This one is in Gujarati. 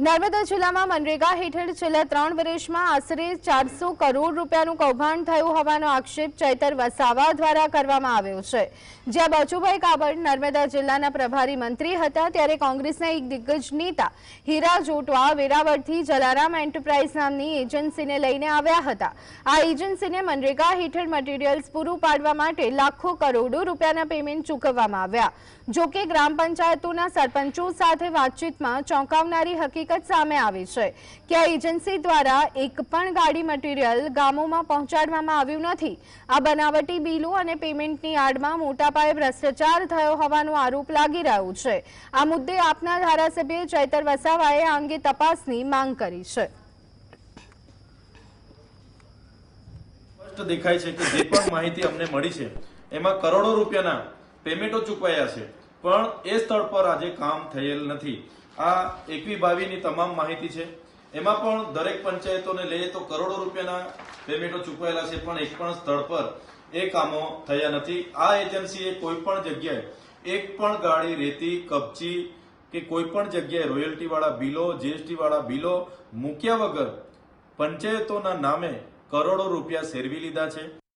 નર્મદા જિલ્લામાં મનરેગા હેઠળ છેલ્લા ત્રણ વર્ષમાં આશરે ચારસો કરોડ રૂપિયાનું કૌભાંડ થયું હોવાનો આક્ષેપ ચૈતર વસાવા દ્વારા કરવામાં આવ્યો છે. જ્યાં બચુભાઈ કાબડ નર્મદા જિલ્લાના પ્રભારી મંત્રી હતા ત્યારે કોંગ્રેસના એક દિગ્ગજ નેતા હીરા જોટવા વેરાવળથી જલારામ એન્ટરપ્રાઇઝ નામની એજન્સીને લઈને આવ્યા હતા. આ એજન્સીને મનરેગા હેઠળ મટીરીયલ્સ પૂરું પાડવા માટે લાખો કરોડો રૂપિયાના પેમેન્ટ ચૂકવવામાં આવ્યા. જોકે ગ્રામ પંચાયતોના સરપંચો સાથે વાતચીતમાં ચોંકાવનારી હકીકત સામે આવી છે. કે આ એજન્સી દ્વારા એક પણ ગાડી મટીરીયલ ગામોમાં પહોંચાડવામાં આવ્યું નથી. આ બનાવટી બિલો અને પેમેન્ટની આડમાં મોટા પાયે ભ્રષ્ટાચાર થયો હોવાનો આરોપ લાગી રહ્યો છે. આ મુદ્દે આપના ધારાસભ્ય ચૈતર વસાવાએ આ અંગે તપાસની માંગ કરી છે. દેખાય છે કે જે પણ માહિતી અમને મળી છે, એમાં કરોડો રૂપિયાના પેમેન્ટો ચૂકવાયા છે. પણ એ સ્થળ પર આજે કામ થયેલ નથી. આ એકવી બાવીની તમામ માહિતી છે. એમાં પણ દરેક પંચાયતોને લઈએ તો કરોડો રૂપિયાના પેમેન્ટો ચૂકવાયેલા છે, પણ એક પણ સ્થળ પર એ કામો થયા નથી. આ એજન્સીએ કોઈ પણ જગ્યાએ એક પણ ગાડી રેતી કપચી કે કોઈ પણ જગ્યાએ રોયલ્ટીવાળા બિલો, જીએસટીવાળા બિલો મૂક્યા વગર પંચાયતોના નામે કરોડો રૂપિયા સેરવી લીધા છે.